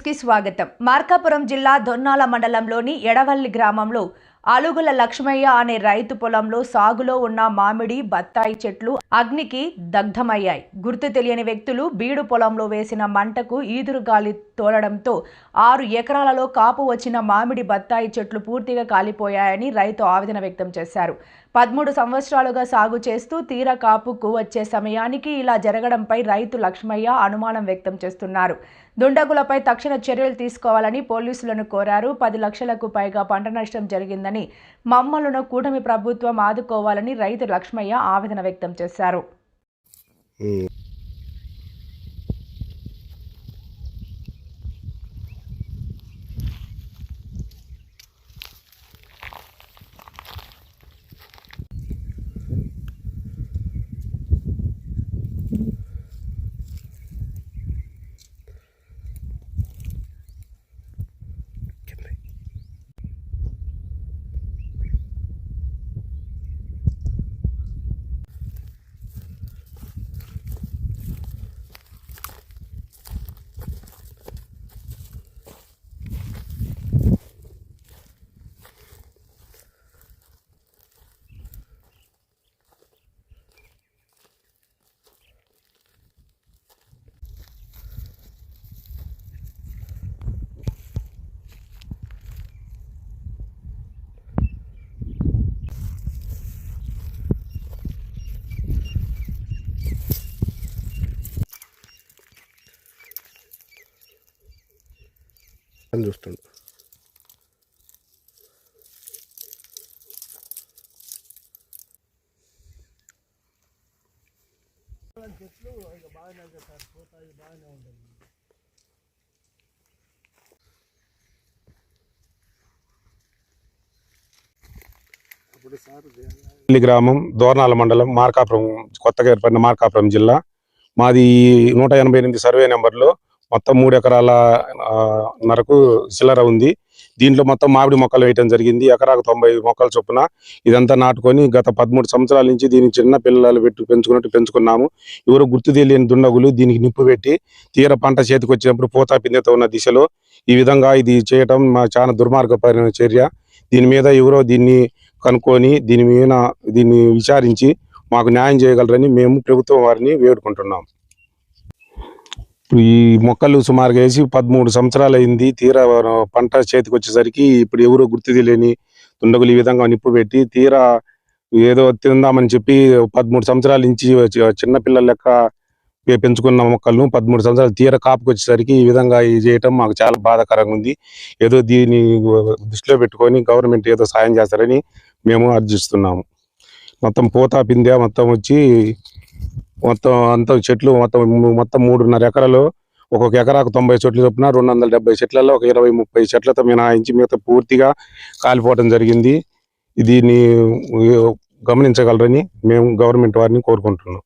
కి స్వాగతం. మార్కాపురం జిల్లా దొన్నాల మండలంలోని ఎడవల్లి గ్రామంలో అలుగుల లక్ష్మయ్య అనే రైతు పొలంలో సాగులో ఉన్న మామిడి బత్తాయి చెట్లు అగ్నికి దగ్ధమయ్యాయి. గుర్తు తెలియని వ్యక్తులు బీడు పొలంలో వేసిన మంటకు ఈదురు గాలి తోలడంతో ఆరు ఎకరాలలో కాపు వచ్చిన మామిడి బత్తాయి చెట్లు పూర్తిగా కాలిపోయాయని రైతు ఆవేదన వ్యక్తం చేశారు. పదమూడు సంవత్సరాలుగా సాగు చేస్తూ తీర కాపుకు వచ్చే సమయానికి ఇలా జరగడంపై రైతు లక్ష్మయ్య అనుమానం వ్యక్తం చేస్తున్నారు. దుండగులపై తక్షణ చర్యలు తీసుకోవాలని పోలీసులను కోరారు. పది లక్షలకు పైగా పంట నష్టం జరిగిందని మమ్మలను కూటమి ప్రభుత్వం ఆదుకోవాలని రైతు లక్ష్మయ్య ఆవేదన వ్యక్తం చేశారు. అని చూస్తుండు. పల్లి గ్రామం దోర్నాల మండలం మార్కాపురం కొత్తగా ఏర్పడిన మార్కాపురం జిల్లా. మాది నూట ఎనభై ఎనిమిది సర్వే నెంబర్లో. మొత్తం మూడు ఎకరాల నరకు చిల్లర ఉంది. దీంట్లో మొత్తం మామిడి మొక్కలు వేయటం జరిగింది. ఎకరాకు తొంభై మొక్కల చొప్పున ఇదంతా నాటుకొని గత పదమూడు సంవత్సరాల నుంచి దీన్ని చిన్న పిల్లలు పెట్టి పెంచుకున్నట్టు పెంచుకున్నాము. ఎవరు గుర్తు తెలియని దుండగులు దీనికి నిప్పు పెట్టి తీర పంట చేతికి వచ్చినప్పుడు పోతా పిందెతో ఉన్న దిశలో ఈ విధంగా ఇది చేయటం మా చాలా దుర్మార్గపరిన చర్య. దీని మీద ఎవరో దీన్ని కనుక్కొని దీని మీద దీన్ని విచారించి మాకు న్యాయం చేయగలరని మేము ప్రభుత్వం వారిని వేడుకుంటున్నాం. ఇప్పుడు ఈ మొక్కలు సుమారుగా వేసి పదమూడు సంవత్సరాలు అయింది. తీరా పంట చేతికి వచ్చేసరికి ఇప్పుడు ఎవరు గుర్తు తెలియని దుండగులు ఈ విధంగా నిప్పు పెట్టి తీరా ఏదో తిందామని చెప్పి పదమూడు సంవత్సరాల నుంచి చిన్నపిల్లల లెక్క పెంచుకున్న మొక్కలను పదమూడు సంవత్సరాలు తీర కాపుకి వచ్చేసరికి ఈ విధంగా ఇది చేయటం మాకు చాలా బాధాకరంగా ఉంది. ఏదో దీన్ని దృష్టిలో పెట్టుకొని గవర్నమెంట్ ఏదో సాయం చేస్తారని మేము అర్జిస్తున్నాము. మొత్తం పోతా పిందే మొత్తం వచ్చి మొత్తం అంత చెట్లు మొత్తం మొత్తం మూడున్నర ఎకరాలు. ఒక్కొక్క ఎకరాకు తొంభై చెట్లు చొప్పున రెండు వందల డెబ్బై చెట్లలో ఒక ఇరవై ముప్పై చెట్లతో మినహాయించి మిగతా పూర్తిగా కాలిపోవడం జరిగింది. దీన్ని గమనించగలరని మేము గవర్నమెంట్ వారిని కోరుకుంటున్నాం.